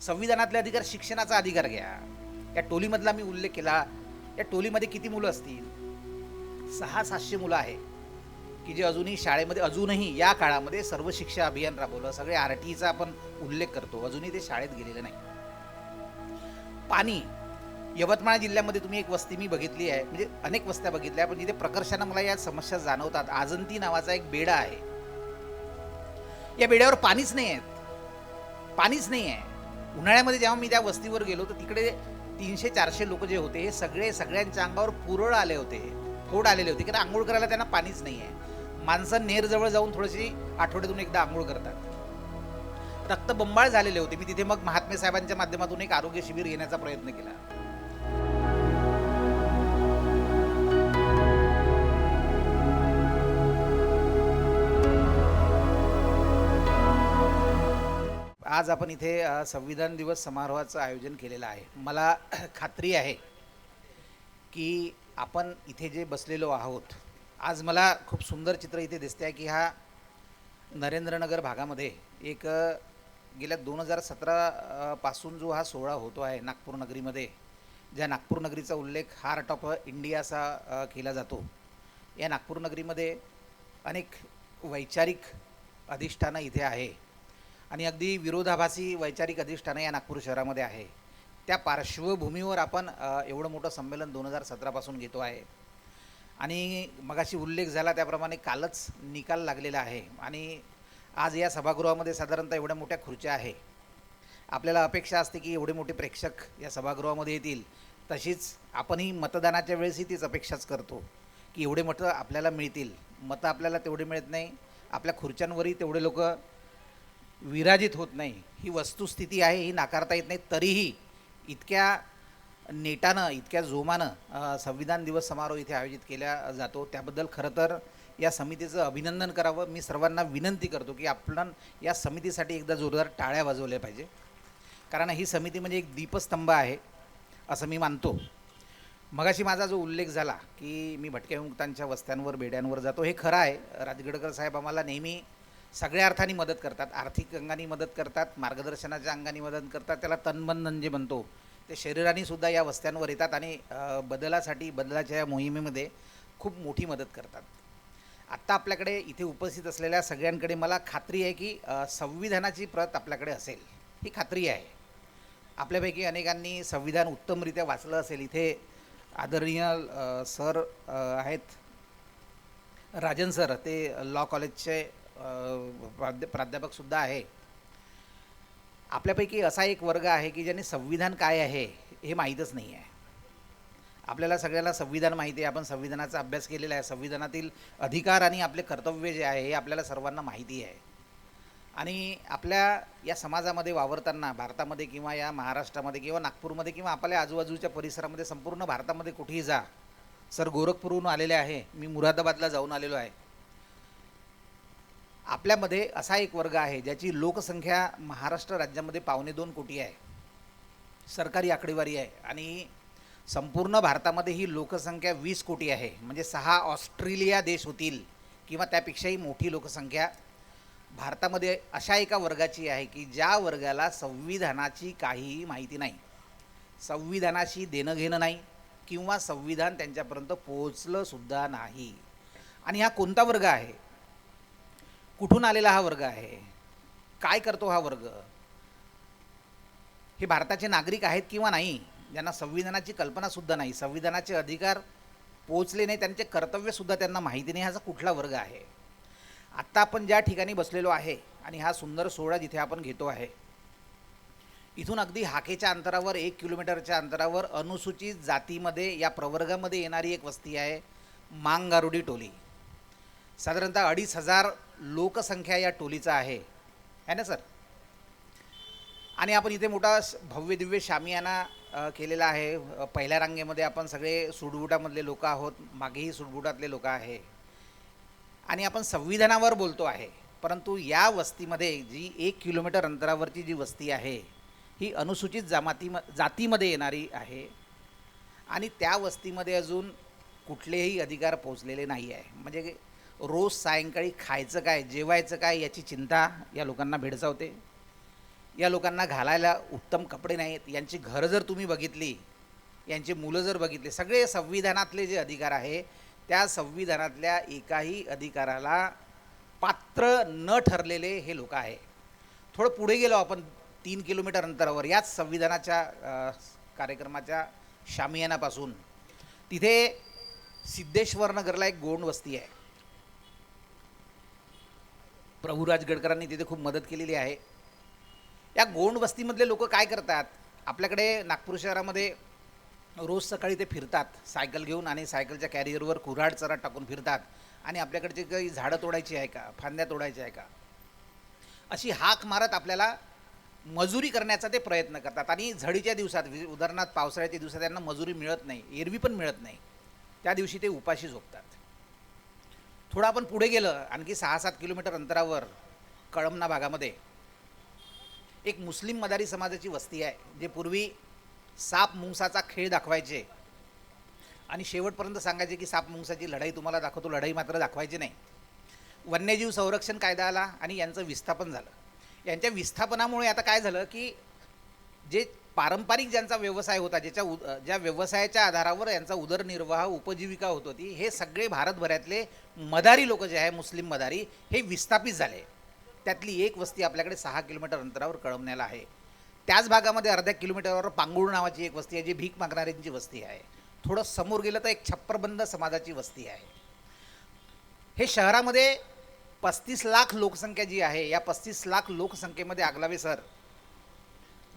संविधानातले अधिकार शिक्षणाचा अधिकार घ्या. या टोलीमधला मी उल्लेख केला. या टोलीमध्ये किती मुलं असतील? सहा सातशे मुलं आहे. की जे अजूनही शाळेमध्ये अजूनही या काळामध्ये सर्व शिक्षा अभियान राबवलं. सगळे आर टीचा आपण उल्लेख करतो. अजूनही ते शाळेत गेलेले नाही. पाणी. यवतमाळ जिल्ह्यामध्ये तुम्ही एक वस्ती मी बघितली आहे. म्हणजे अनेक वस्त्या बघितल्या पण जिथे प्रकर्षानं मला या समस्या जाणवतात. आजंती नावाचा एक बेडा आहे. या बेड्यावर पाणीच नाही आहे पाणीच नाही आहे. उन्हाळ्यामध्ये जेव्हा मी त्या वस्तीवर गेलो तर तिकडे तीनशे चारशे लोक जे होते हे सगळे सगळ्यांच्या अंगावर पुरळ आले होते फोड आलेले होते. कारण आंघोळ करायला त्यांना पाणीच नाही आहे माणसं नेरजवळ जाऊन थोडीशी आठवड्यातून एकदा आंघोळ करतात. रक्तबंबाळ झालेले होते. मी तिथे मग महात्मे साहेबांच्या माध्यमातून एक आरोग्य शिबिर घेण्याचा प्रयत्न केला. आज आपण इथे संविधान दिवस समारोहाचं आयोजन केलेलं आहे. मला खात्री आहे की आपण इथे जे बसलेलो आहोत आज मला खूप सुंदर चित्र इथे दिसते आहे की हा नरेंद्रनगर भागामध्ये एक गेल्या दोन हजार सतरा पासून जो हा सोहळा होतो आहे नागपूर नगरीमध्ये ज्या नागपूर नगरीचा उल्लेख हार्ट ऑफ इंडिया असा केला जातो. या नागपूर नगरीमध्ये अनेक वैचारिक अधिष्ठानं इथे आहे. आणि अगदी विरोधाभासी वैचारिक अधिष्ठानं या नागपूर शहरामध्ये आहे. त्या पार्श्वभूमीवर आपण एवढं मोठं संमेलन दोन हजार सतरापासून घेतो आहे. आणि मगाशी उल्लेख झाला त्याप्रमाणे कालच निकाल लागलेला आहे. आणि आज या सभागृहामध्ये साधारणतः एवढ्या मोठ्या खुर्च्या आहे. आपल्याला अपेक्षा असते की एवढे मोठे प्रेक्षक या सभागृहामध्ये येतील. तशीच आपणही मतदानाच्या वेळेसही तीच अपेक्षाच करतो की एवढे मतं आपल्याला मिळतील. मतं आपल्याला तेवढे मिळत नाही. आपल्या खुर्च्यांवरही तेवढे लोक विराजित होत नाही. ही वस्तुस्थिती आहे ही नाकारता येत नाही. तरीही इतक्या नेटानं इतक्या जोमानं संविधान दिवस समारोह इथे आयोजित केला जातो. त्याबद्दल खरं तर या समितीचं अभिनंदन करावं. मी सर्वांना विनंती करतो की आपण या समितीसाठी एकदा जोरदार टाळ्या वाजवल्या पाहिजे. कारण ही समिती म्हणजे एक दीपस्तंभ आहे असं मी मानतो. मगाशी माझा जो उल्लेख झाला की मी भटक्या विमुक्तांच्या वस्त्यांवर बेड्यांवर जातो हे खरं आहे. राजगडकर साहेब आम्हाला नेहमी सगळ्या अर्थाने मदत करतात. आर्थिक अंगाने मदत करतात मार्गदर्शनाच्या अंगाने मदत करतात. त्याला तनबंधन जे म्हणजे म्हणतो. ते शरीराने सुद्धा या वस्त्यांवर येतात आणि बदलासाठी बदलाच्या या मोहिमेमध्ये खूप मोठी मदत करतात. आत्ता आपल्याकडे इथे उपस्थित असलेल्या सगळ्यांकडे मला खात्री आहे की संविधानाची प्रत आपल्याकडे असेल. ही खात्री आहे. आपल्यापैकी अनेकांनी संविधान उत्तमरित्या वाचलं असेल. इथे आदरणीय सर आहेत. राजन सर ते लॉ कॉलेजचे प्राध्या प्राध्यापकसुद्धा आहे. आपल्यापैकी असा एक वर्ग आहे की ज्याने संविधान काय आहे हे माहीतच नाही आहे. आपल्याला सगळ्याला संविधान माहिती आहे. आपण संविधानाचा अभ्यास केलेला आहे. संविधानातील अधिकार आणि आपले कर्तव्य जे आहे हे आपल्याला सर्वांना माहिती आहे. आणि आपल्या या समाजामध्ये वावरताना भारतामध्ये किंवा या महाराष्ट्रामध्ये किंवा नागपूरमध्ये किंवा आपल्या आजूबाजूच्या परिसरामध्ये संपूर्ण भारतामध्ये कुठेही जा. सर गोरखपूरहून आलेले आहे. मी मुरादाबादला जाऊन आलेलो आहे. आपल्यामध्ये असा एक वर्ग आहे ज्याची लोकसंख्या महाराष्ट्र राज्यामध्ये पावणे दोन कोटी आहे. सरकारी आकडेवारी आहे आणि संपूर्ण भारतामध्ये ही लोकसंख्या वीस कोटी आहे. म्हणजे सहा ऑस्ट्रेलिया देश होतील किंवा त्यापेक्षाही मोठी लोकसंख्या भारतामध्ये अशा एका वर्गाची आहे की ज्या वर्गाला संविधानाची काहीही माहिती नाही. संविधानाशी देणं घेणं नाही किंवा संविधान त्यांच्यापर्यंत पोहोचलंसुद्धा नाही. आणि हा कोणता वर्ग आहे? कुठून आलेला हा वर्ग आहे? काय करतो हा वर्ग? हे भारताचे नागरिक आहेत किंवा नाही ज्यांना संविधानाची कल्पनासुद्धा नाही. संविधानाचे अधिकार पोचले नाही त्यांचे कर्तव्यसुद्धा त्यांना माहिती नाही. ह्याचा कुठला वर्ग आहे? आत्ता आपण ज्या ठिकाणी बसलेलो आहे आणि हा सुंदर सोहळा जिथे आपण घेतो आहे इथून अगदी हाकेच्या अंतरावर एक किलोमीटरच्या अंतरावर अनुसूचित जातीमध्ये या प्रवर्गामध्ये येणारी एक वस्ती आहे मांगारुडी टोली. साधारणतः अडीच हजार लोकसंख्या या टोलीचा आहे. है ना सर? आणि आपण इथे मोठा भव्य दिव्य शामियाना केलेला आहे. पहिल्या रांगेमध्ये आपण सगळे सुडबुटामधले लोक आहोत. मागेही सुडबुटातले लोक आहे. आणि आपण संविधानावर बोलतो आहे. परंतु या वस्तीमध्ये जी एक किलोमीटर अंतरावरची जी वस्ती आहे ही अनुसूचित जमाती जातीमध्ये येणारी आहे. आणि त्या वस्तीमध्ये अजून कुठलेही अधिकार पोचलेले नाही आहे. म्हणजे रोज सायंकाळी खायचं काय जेवायचं काय याची चिंता या लोकांना भेडसावते. या लोकांना घालायला उत्तम कपडे नाहीत. यांची घरं जर तुम्ही बघितली यांची मुलं जर बघितली सगळे संविधानातले जे अधिकार आहे त्या संविधानातल्या एकाही अधिकाराला पात्र न ठरलेले हे लोक आहे. थोडं पुढे गेलो आपण तीन किलोमीटर अंतरावर. याच संविधानाच्या कार्यक्रमाच्या शामियानापासून. तिथे सिद्धेश्वर नगरला एक गोंड वस्ती आहे. प्रभुराज गडकरांनी तिथे खूप मदत केलेली आहे. या गोंड वस्तीमधले लोक काय करतात? आपल्याकडे नागपूर शहरामध्ये रोज सकाळी ते फिरतात. सायकल घेऊन आणि सायकलच्या कॅरियरवर कुऱ्हाड चरा टाकून फिरतात. आणि आपल्याकडचे काही झाडं तोडायची आहे का? फांद्या तोडायच्या आहे का? अशी हाक मारत आपल्याला मजुरी करण्याचा ते प्रयत्न करतात. आणि झडीच्या दिवसात उदाहरणार्थ पावसाळ्याच्या दिवसात त्यांना मजुरी मिळत नाही एरवी पण मिळत नाही. त्या दिवशी ते उपाशी झोपतात. थोडं आपण पुढे गेलं आणखी सहा सात किलोमीटर अंतरावर कळमना भागामध्ये एक मुस्लिम मदारी समाजाची वस्ती आहे जे पूर्वी साप मुंगसाचा खेळ दाखवायचे. आणि शेवटपर्यंत सांगायचे की साप मुंगसाची लढाई तुम्हाला दाखवतो लढाई मात्र दाखवायची नाही. वन्यजीव संरक्षण कायदा आला आणि यांचं विस्थापन झालं. यांच्या विस्थापनामुळे आता काय झालं की जे पारंपरिक ज्यांचा व्यवसाय होता ज्याच्या उ ज्या व्यवसायाच्या आधारावर यांचा उदरनिर्वाह उपजीविका होत होती हे सगळे भारतभरातले मदारी लोक जे आहे मुस्लिम मदारी हे विस्थापित झाले. त्यातली एक वस्ती आपल्याकडे सहा किलोमीटर अंतरावर कळवण्याला आहे. त्याच भागामध्ये अर्ध्या किलोमीटरवर पांगुळ नावाची एक वस्ती आहे जी भीक मागणाऱ्यांची वस्ती आहे. थोडं समोर गेलं तर एक छप्परबंद समाजाची वस्ती आहे. हे शहरामध्ये पस्तीस लाख लोकसंख्या जी आहे या पस्तीस लाख लोकसंख्येमध्ये आगलावे सर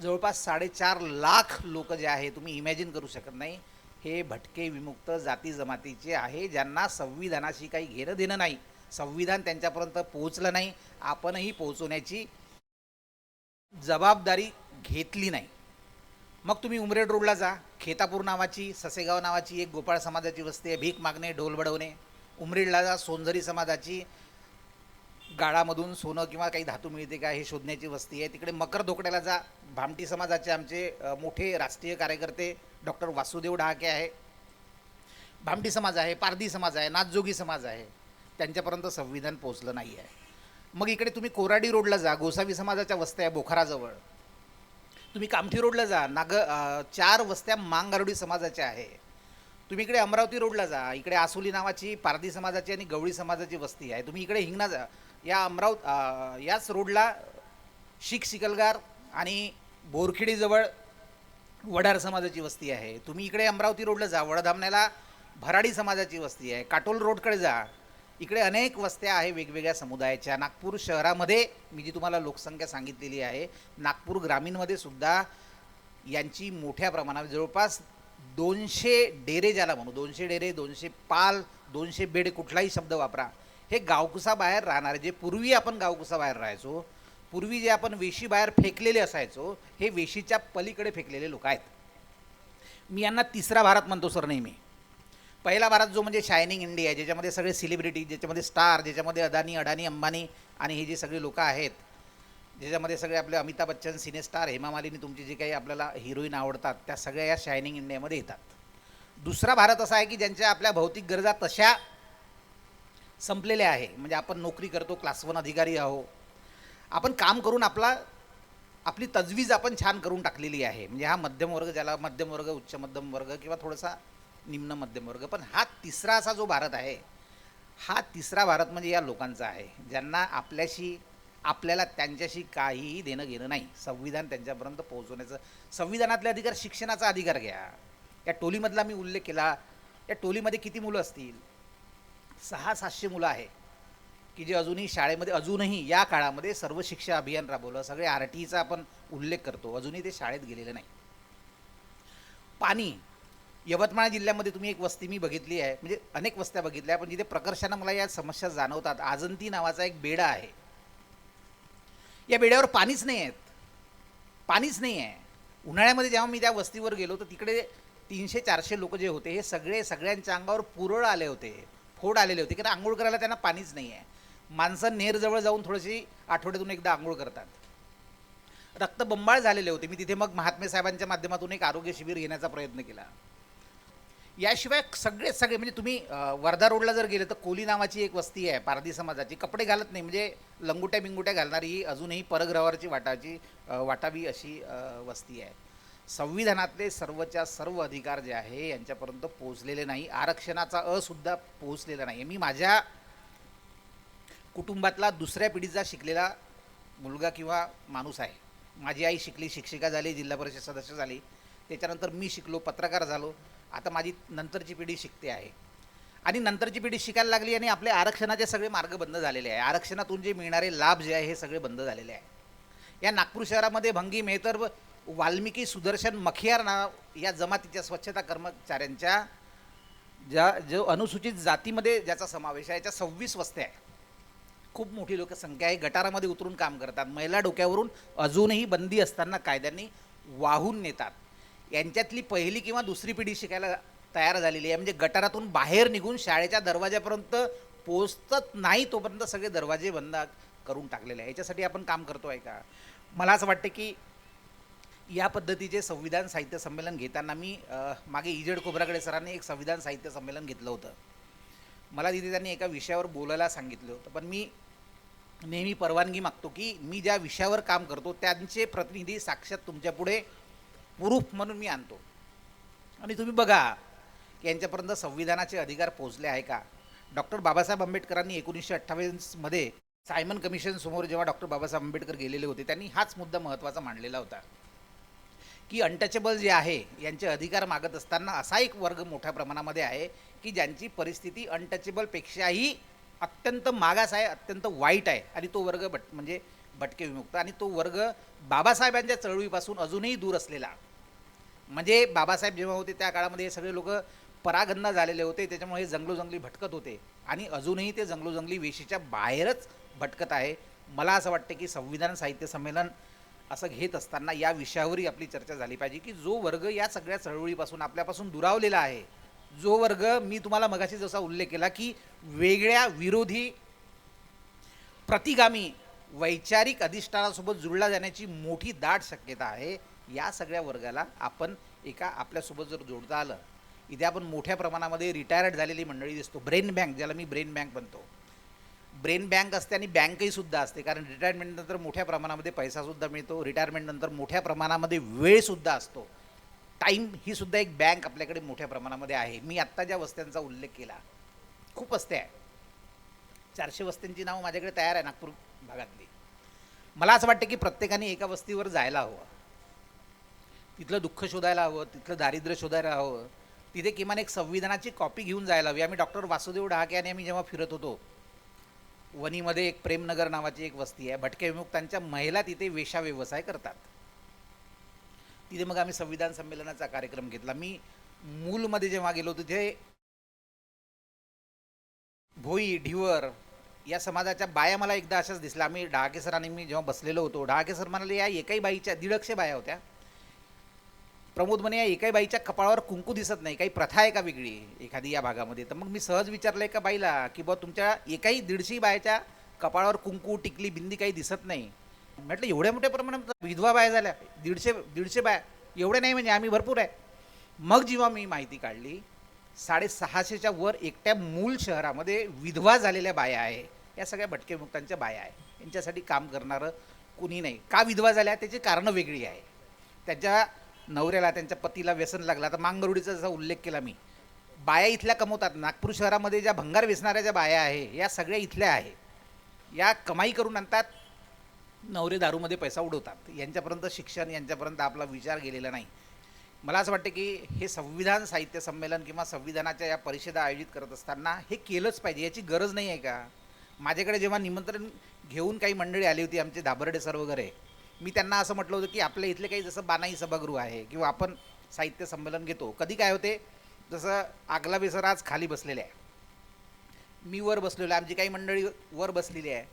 जवळपास साडेचार लाख लोक जे आहे तुम्ही इमॅजिन करू शकत नाही. हे भटके विमुक्त जाती जमातीचे आहे ज्यांना संविधानाशी काही घेणं देणं नाही. संविधान त्यांच्यापर्यंत पोहोचलं नाही. आपणही पोहोचवण्याची जबाबदारी घेतली नाही. मग तुम्ही उमरेड रोडला जा. खेतापूर नावाची ससेगाव नावाची एक गोपाळ समाजाची वस्ती आहे. भीक मागणे ढोल बडवणे. उमरेडला जा सोनझरी समाजाची. गाळामधून सोनं किंवा काही धातू मिळते का हे शोधण्याची वस्ती आहे. तिकडे मकर धोकड्याला जा. भामटी समाजाचे आमचे मोठे राष्ट्रीय कार्यकर्ते डॉक्टर वासुदेव डहाके आहे. भामटी समाज आहे पारधी समाज आहे नाथजोगी समाज आहे. त्यांच्यापर्यंत संविधान पोचलं नाही आहे. मग इकडे तुम्ही कोराडी रोडला जा. गोसावी समाजाच्या वस्त्या आहे बोखाराजवळ. तुम्ही कामठी रोडला जा. नाग चार वस्त्या मांगारोडी समाजाच्या आहे. तुम्ही इकडे अमरावती रोडला जा इकडे आसोली नावाची पारधी समाजाची आणि गवळी समाजाची वस्ती आहे. तुम्ही इकडे हिंगणा जा. या अमराव याच रोडला शीख सिकलगार आणि बोरखेडीजवळ वडार समाजाची वस्ती आहे. तुम्ही इकडे अमरावती रोडला जा वडधामण्याला भराडी समाजाची वस्ती आहे. काटोल रोडकडे जा. इकडे अनेक वस्त्या आहे वेगवेगळ्या समुदायाच्या. नागपूर शहरामध्ये मी जी तुम्हाला लोकसंख्या सांगितलेली आहे नागपूर ग्रामीणमध्ये सुद्धा यांची मोठ्या प्रमाणात जवळपास दोनशे डेरे ज्याला म्हणू दोनशे डेरे दोनशे पाल दोनशे बेड कुठलाही शब्द वापरा. हे गावकुसाबाहेर राहणारे जे पूर्वी आपण गावकुसाबाहेर राहायचो पूर्वी जे आपण वेशी बाहेर फेकलेले असायचो हे वेशीच्या पलीकडे फेकलेले लोक आहेत. मी यांना तिसरा भारत म्हणतो सर नेहमी. पहिला भारत जो म्हणजे शायनिंग इंडिया ज्याच्यामध्ये सगळे सेलिब्रिटी ज्याच्यामध्ये स्टार ज्याच्यामध्ये अदानी अडानी अंबानी आणि हे जे सगळे लोक आहेत ज्याच्यामध्ये सगळे आपले अमिताभ बच्चन सिनेस्टार हेमा मालिनी तुमची जे काही आपल्याला हिरोईन आवडतात त्या सगळ्या या शायनिंग इंडियामध्ये येतात. दुसरा भारत असा आहे की ज्यांच्या आपल्या भौतिक गरजा तशा संपलेल्या आहे. म्हणजे आपण नोकरी करतो क्लास वन अधिकारी आहो आपण काम करून आपला आपली तजवीज आपण छान करून टाकलेली आहे. म्हणजे हा मध्यम वर्ग ज्याला मध्यम वर्ग उच्च मध्यम वर्ग किंवा थोडासा निम्न मध्यम वर्ग पण हा तिसरा असा जो भारत आहे हा तिसरा भारत म्हणजे या लोकांचा आहे. ज्यांना आपल्याशी आपल्याला त्यांच्याशी काहीही देणं घेणं नाही. संविधान त्यांच्यापर्यंत पोहोचवण्याचं संविधानातले अधिकार शिक्षणाचा अधिकार घ्या. या टोलीमधला मी उल्लेख केला. या टोलीमध्ये किती मुलं असतील? सहा सातशे मुलं आहे. की जे अजूनही शाळेमध्ये अजूनही या काळामध्ये सर्व शिक्षा अभियान राबवलं. सगळे आर टीचा आपण उल्लेख करतो. अजूनही ते शाळेत गेलेलं नाही. पाणी. यवतमाळ जिल्ह्यामध्ये तुम्ही एक वस्ती मी बघितली आहे. म्हणजे अनेक वस्त्या बघितल्या पण जिथे प्रकर्षानं मला या समस्या जाणवतात आजंती नावाचा एक बेडा आहे. या बेड्यावर पाणीच नाही आहेत. पाणीच नाही आहे. उन्हाळ्यामध्ये जेव्हा मी त्या वस्तीवर गेलो तर तिकडे तीनशे चारशे लोक जे होते हे सगळे सगळ्यांच्या अंगावर पुरळ आले होते. फोड आलेले होते कारण आंघोळ करायला त्यांना पाणीच नाही आहे. माणसं नेरजवळ जाऊन थोडीशी आठवड्यातून एकदा आंघोळ करतात. रक्तबंबाळ झालेले होते. मी तिथे मग महात्मे साहेबांच्या माध्यमातून एक आरोग्य शिबिर घेण्याचा प्रयत्न केला. याशिवाय सगळे सगळे म्हणजे तुम्ही वर्धा रोडला जर गेले तर कोली नावाची एक वस्ती आहे पारधी समाजाची. कपडे घालत नाही म्हणजे लंगुट्या बिंगुट्या घालणारी ही अजूनही परग्रहावरची वाटाची वाटावी अशी वस्ती आहे. संविधानातले सर्वच्या सर्व अधिकार जे आहे यांच्यापर्यंत पोहोचलेले नाही. आरक्षणाचा असुद्धा पोहोचलेला नाही मी माझ्या कुटुंबातला दुसऱ्या पिढीचा शिकलेला मुलगा किंवा माणूस आहे. माझी आई शिकली शिक्षिका झाली जिल्हा परिषद सदस्य झाली. त्याच्यानंतर मी शिकलो पत्रकार झालो. आता माझी नंतरची पिढी शिकते आहे. आणि नंतरची पिढी शिकायला लागली आणि आपले आरक्षणाचे सगळे मार्ग बंद झालेले आहे. आरक्षणातून जे मिळणारे लाभ जे आहे हे सगळे बंद झालेले आहे. या नागपूर शहरामध्ये भंगी मेहतर वाल्मिकी सुदर्शन मखियार नाव या जमातीच्या स्वच्छता कर्मचाऱ्यांच्या ज्या जो अनुसूचित जातीमध्ये ज्याचा समावेश आहे याच्या सव्वीस वस्त्या आहे खूप मोठी लोकसंख्या आहे. गटारामध्ये उतरून काम करतात. महिला डोक्यावरून अजूनही बंदी असताना कायद्यांनी वाहून नेतात. यांच्यातली पहिली किंवा दुसरी पिढी शिकायला तयार झालेली आहे. म्हणजे गटारातून बाहेर निघून शाळेच्या दरवाजापर्यंत पोचतच नाही तोपर्यंत सगळे दरवाजे बंद करून टाकलेले आहे. याच्यासाठी आपण काम करतो आहे का? मला असं वाटतं की या पद्धतीचे संविधान साहित्य संमेलन घेताना मी मागे इजेड खोबराकडे सरांनी एक संविधान साहित्य संमेलन घेतलं होतं. मला तिथे त्यांनी एका विषयावर बोलायला सांगितलं होतं. पण मी नेहमी परवानगी मागतो की मी ज्या विषयावर काम करतो त्यांचे प्रतिनिधी साक्षात तुमच्यापुढे प्रूफ म्हणून मी आणतो. आणि तुम्ही बघा की यांच्यापर्यंत संविधानाचे अधिकार पोहोचले आहे का? डॉक्टर बाबासाहेब आंबेडकरांनी एकोणीसशे अठ्ठावीसमध्ये सायमन कमिशन समोर जेव्हा डॉक्टर बाबासाहेब आंबेडकर गेलेले होते त्यांनी हाच मुद्दा महत्त्वाचा मांडलेला होता. की अनटचेबल जे आहे यांचे अधिकार मागत असताना असा एक वर्ग मोठ्या प्रमाणामध्ये आहे की ज्यांची परिस्थिती अनटचेबलपेक्षाही अत्यंत मागास आहे अत्यंत वाईट आहे. आणि तो वर्ग बट म्हणजे भटके विमुक्त. आणि तो वर्ग बाबासाहेबांच्या चळवळीपासून अजूनही दूर असलेला. म्हणजे बाबासाहेब जेव्हा होते त्या काळामध्ये हे सगळे लोक परागंदा झालेले होते. त्याच्यामुळे हे जंगलोजंगली भटकत होते. आणि अजूनही ते जंगलोजंगली वेशीच्या बाहेरच भटकत आहे. मला असं वाटतं की संविधान साहित्य संमेलन असं घेत असताना या विषयावरही आपली चर्चा झाली पाहिजे की जो वर्ग या सगळ्या चळवळीपासून आपल्यापासून दुरावलेला आहे जो वर्ग मी तुम्हाला मगाशी जसा उल्लेख केला की वेगळ्या विरोधी प्रतिगामी वैचारिक अधिष्ठानासोबत जुळला जाण्याची मोठी दाट शक्यता आहे. या सगळ्या वर्गाला आपण एका आपल्यासोबत जर जोडता आलं इथे आपण मोठ्या प्रमाणामध्ये रिटायर्ड झालेली मंडळी दिसतो. ब्रेन बँक ज्याला मी ब्रेन बँक म्हणतो. ब्रेन बँक असते आणि बँकही सुद्धा असते. कारण रिटायरमेंटनंतर मोठ्या प्रमाणामध्ये पैसासुद्धा मिळतो. रिटायरमेंटनंतर मोठ्या प्रमाणामध्ये वेळसुद्धा असतो. टाईम ही सुद्धा एक बँक आपल्याकडे मोठ्या प्रमाणामध्ये आहे. मी आत्ता ज्या वस्त्यांचा उल्लेख केला खूप वस्त्या आहे चारशे वस्त्यांची नावं माझ्याकडे तयार आहे नागपूर भागातली. मला असं वाटतं की प्रत्येकाने एका वस्तीवर जायला हवं. तिथलं दुःख शोधायला हवं तिथलं दारिद्र्य शोधायला हवं. तिथे किमान एक संविधानाची कॉपी घेऊन जायला हवी. आम्ही डॉक्टर वासुदेव डहाके आणि आम्ही जेव्हा फिरत होतो वनीमध्ये एक प्रेमनगर नावाची एक वस्ती आहे. भटके विमुक्तांच्या महिला तिथे वेशा व्यवसाय करतात. तिथे मग आम्ही संविधान संमेलनाचा कार्यक्रम घेतला. मी मूलमध्ये जेव्हा गेलो तिथे भोई ढिवर या समाजाच्या बाया मला एकदा अशाच दिसल्या. आम्ही डहाके सरांनी आणि मी जेव्हा बसलेलो होतो डहाके सर म्हणाले या एकाही बाईच्या दीडशे बाया होत्या. प्रमोद म्हणे या एकाही बाईच्या कपाळावर कुंकू दिसत नाही काही प्रथा आहे का वेगळी एखादी या भागामध्ये? तर मग मी सहज विचारलं एका बाईला की बा तुमच्या एकाही दीडशे बायाच्या कपाळावर कुंकू टिकली बिंदी काही दिसत नाही. म्हटलं एवढ्या मोठ्या प्रमाणात विधवा बाया झाल्या. दीडशे दीडशे बाया. एवढे नाही म्हणजे आम्ही भरपूर आहे. मग जेव्हा मी माहिती काढली साडेसहाशेच्या वर एकट्या मूल शहरामध्ये विधवा झालेल्या बाया आहे. या सगळ्या भटकेमुक्तांच्या बाया आहे यांच्यासाठी काम करणारं कुणी नाही. का विधवा झाल्या? त्याची कारणं वेगळी आहे त्यांच्या नवऱ्याला त्यांच्या पतीला व्यसन लागला. तर मांगरुडीचा जसा उल्लेख केला मी. बाया इथल्या कमवतात. नागपूर शहरामध्ये ज्या भंगार वेचणाऱ्या ज्या बाया आहे या सगळ्या इथल्या आहे या कमाई करून आणतात. नवरे दारूमध्ये पैसा उडवतात. यांच्यापर्यंत शिक्षण यांच्यापर्यंत आपला विचार गेलेला नाही. मला असं वाटतं की हे संविधान साहित्य संमेलन किंवा संविधानाच्या या परिषदा आयोजित करत असताना हे केलंच पाहिजे याची गरज नाही आहे का? माझ्याकडे जेव्हा निमंत्रण घेऊन काही मंडळी आली होती आमचे दाबर्डे सर वगैरे मी त्यांना असं म्हटलं होतं की आपल्या इथले काही जसं बानाई सभागृह आहे किंवा आपण साहित्य संमेलन घेतो कधी काय होते? जसं आगला बेसर आज खाली बसलेले आहे. मी वर बसलेलो आहे आमची काही मंडळी वर बसलेली आहे.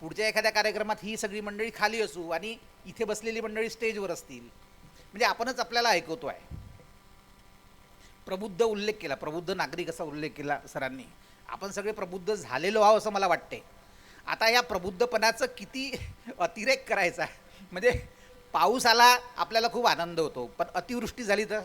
पुढच्या एखाद्या कार्यक्रमात ही सगळी मंडळी खाली असू आणि इथे बसलेली मंडळी स्टेजवर असतील. म्हणजे आपणच आपल्याला ऐकवतो आहे प्रबुद्ध उल्लेख केला प्रबुद्ध नागरिक असा उल्लेख केला सरांनी. आपण सगळे प्रबुद्ध झालेलो आहो असं मला वाटते आता या प्रबुद्धपणाचं किती अतिरेक करायचा. म्हणजे पाऊस आला आपल्याला खूप आनंद होतो. पण अतिवृष्टी झाली तर?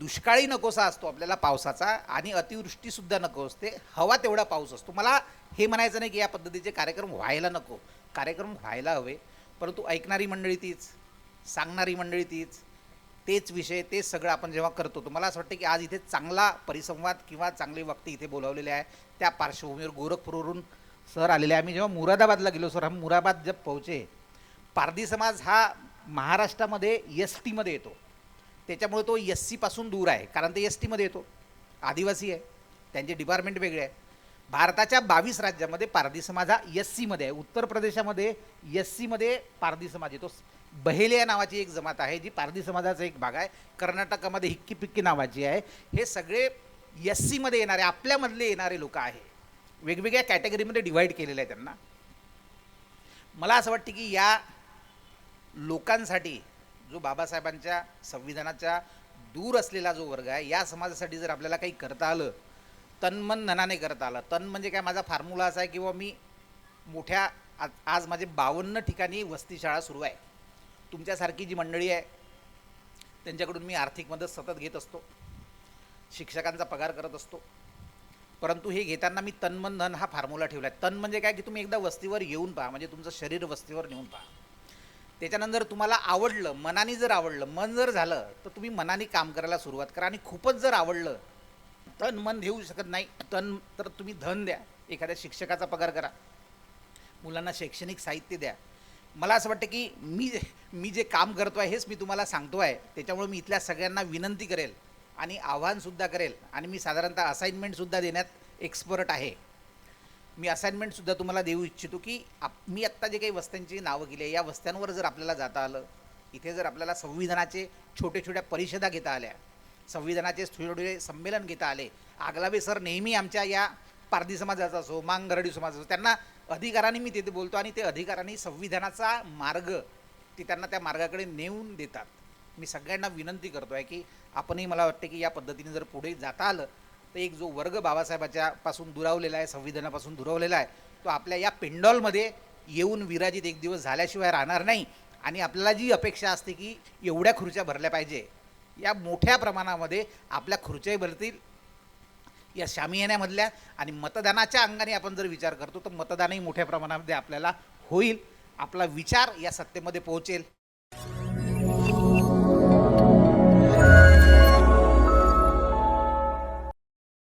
दुष्काळी नकोसा असतो आपल्याला पावसाचा आणि अतिवृष्टीसुद्धा नको असते. हवा तेवढा पाऊस असतो. मला हे म्हणायचं नाही की या पद्धतीचे कार्यक्रम व्हायला नको. कार्यक्रम व्हायला हवे. परंतु ऐकणारी मंडळी तीच सांगणारी मंडळी तीच तेच विषय तेच सगळं आपण जेव्हा करतो तर मला असं वाटतं की आज इथे चांगला परिसंवाद किंवा चांगले वक्ते इथे बोलावलेले आहे. त्या पार्श्वभूमीवर गोरखपूरवरून सर आलेले आहे. आम्ही जेव्हा मुरादाबादला गेलो सर हा मुरादाबाद जब पोहोचे पारधी समाज हा महाराष्ट्रामध्ये एस टीमध्ये येतो. त्याच्यामुळे तो एस सीपासून दूर आहे. कारण ते एस टीमध्ये येतो. आदिवासी आहे. त्यांचे डिपार्टमेंट वेगळे आहे. भारताच्या बावीस राज्यामध्ये पारधी समाज हा एस सीमध्ये आहे. उत्तर प्रदेशामध्ये एस सीमध्ये पारधी समाज येतो बहेलिया नावाची एक जमात आहे जी पारधी समाजाचा एक भाग आहे. कर्नाटकामध्ये हिक्की पिक्की नावाची आहे. हे सगळे एस सीमध्ये येणारे आपल्यामधले येणारे लोक आहे. वेगवेगळ्या कॅटेगरीमध्ये डिवाईड केलेलं आहे त्यांना. मला असं वाटतं की या लोकांसाठी जो बाबासाहेबांच्या संविधानाच्या दूर असलेला जो वर्ग आहे या समाजासाठी जर आपल्याला काही करता आलं तन्मन धनाने करत आलं. तन म्हणजे काय? माझा फॉर्म्युला असा आहे किंवा मी मोठ्या आज आज माझे बावन्न ठिकाणी वस्तीशाळा सुरू आहे. तुमच्यासारखी जी मंडळी आहे त्यांच्याकडून मी आर्थिक मदत सतत घेत असतो. शिक्षकांचा पगार करत असतो. परंतु हे घेताना मी तन्मन धन हा फॉर्म्युला ठेवला आहे तन म्हणजे काय? की तुम्ही एकदा वस्तीवर येऊन पहा. म्हणजे तुमचं शरीर वस्तीवर नेऊन पहा. त्याच्यानंतर तुम्हाला आवडलं मनाने जर आवडलं मन जर झालं तर तुम्ही मनाने काम करायला सुरुवात करा. आणि खूपच जर आवडलं तन मन देऊ शकत नाही. तन तर तुम्ही धन द्या. एखाद्या शिक्षकाचा पगार करा. मुलांना शैक्षणिक साहित्य द्या. मला असं वाटतं की मी मी जे काम करतो आहे हेच मी तुम्हाला सांगतो आहे. त्याच्यामुळे मी इथल्या सगळ्यांना विनंती करेल आणि आव्हानसुद्धा करेल. आणि मी साधारणतः असाइनमेंटसुद्धा देण्यात एक्सपर्ट आहे. मी असाइनमेंटसुद्धा तुम्हाला देऊ इच्छितो की आप मी आत्ता जे काही वस्त्यांची नावं केली आहे या वस्त्यांवर जर आपल्याला जाता आलं इथे जर आपल्याला संविधानाचे छोटे छोट्या परिषदा घेता आल्या संविधानाचे छोटे संमेलन घेता आले. आगलावे सर नेहमी आमच्या या पारधी समाजाचा असो मांगरडी समाज असो त्यांना अधिकाराने मी तिथे बोलतो आणि ते अधिकाराने संविधानाचा मार्ग ते त्यांना त्या मार्गाकडे नेऊन देतात. मी सगळ्यांना विनंती करतो आहे की आपणही मला वाटते की या पद्धतीने जर पुढे जाता आलं तर एक जो वर्ग बाबासाहेबाच्या पासून दुरावलेला आहे संविधानापासून दुरावलेला आहे तो आपल्या या पेंडॉलमध्ये येऊन विराजित एक दिवस झाल्याशिवाय राहणार नाही आणि आपल्याला जी अपेक्षा असते की एवढ्या खुर्च्या भरल्या पाहिजे या मोठ्या प्रमाणामध्ये आपल्या खुर्च्याही भरतील या शामियान्यामधल्या आणि मतदानाच्या अंगाने आपण जर विचार करतो तर मतदानही मोठ्या प्रमाणामध्ये आपल्याला होईल. आपला विचार या सत्तेमध्ये पोहोचेल.